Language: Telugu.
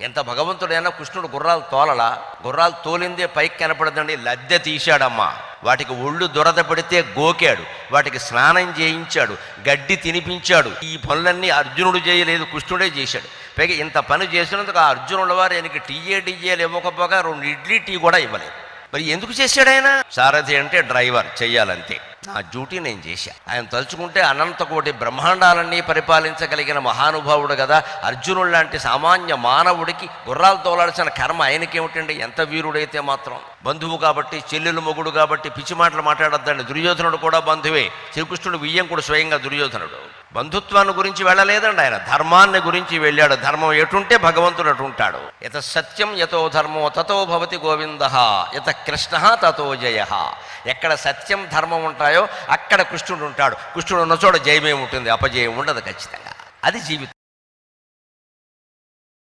ఎంత భగవంతుడైనా కృష్ణుడు గుర్రాలు తోలలా? గుర్రాలు తోలిందే పైకి కనపడదండి. లద్దె తీశాడమ్మా. వాటికి ఒళ్ళు దురద పడితే గోకాడు. వాటికి స్నానం చేయించాడు. గడ్డి తినిపించాడు. ఈ పనులన్నీ అర్జునుడు చేయలేదు కృష్ణుడే చేశాడు. పైగా ఇంత పని చేసినందుకు ఆ అర్జునుల వారు ఆయనకి టీయే టీయేలు ఇవ్వకపోగా రెండు ఇడ్లీ టీ కూడా ఇవ్వలేదు. మరి ఎందుకు చేశాడు ఆయన? సారథి అంటే డ్రైవర్ చెయ్యాలంతే. నా డ్యూటీ నేను చేశా. ఆయన తలుచుకుంటే అనంత కోటి బ్రహ్మాండాలన్నీ పరిపాలించగలిగిన మహానుభావుడు కదా. అర్జునుడు లాంటి సామాన్య మానవుడికి గుర్రాలు తోలాల్సిన కర్మ ఆయనకేమిటండి? ఎంత వీరుడైతే మాత్రం. బంధువు కాబట్టి చెల్లెలు మొగుడు కాబట్టి పిచ్చి మాటలు మాట్లాడొద్దండి. దుర్యోధనుడు కూడా బంధువే. శ్రీకృష్ణుడు వియ్యం కూడా స్వయంగా దుర్యోధనుడు. బంధుత్వాన్ని గురించి వెళ్ళలేదండి ఆయన. ధర్మాన్ని గురించి వెళ్ళాడు. ధర్మం ఎటుంటే భగవంతుడు అటుంటాడు యత సత్యం యతో ధర్మో తతో భవతి గోవింద. యత కృష్ణ తతో జయ. ఎక్కడ సత్యం ధర్మం ఉంటాయో అక్కడ కృష్ణుడు ఉంటాడు. కృష్ణుడు ఉన్న చోట జయమే ఉంటుంది అపజయం ఉండదు ఖచ్చితంగా. అది జీవితం.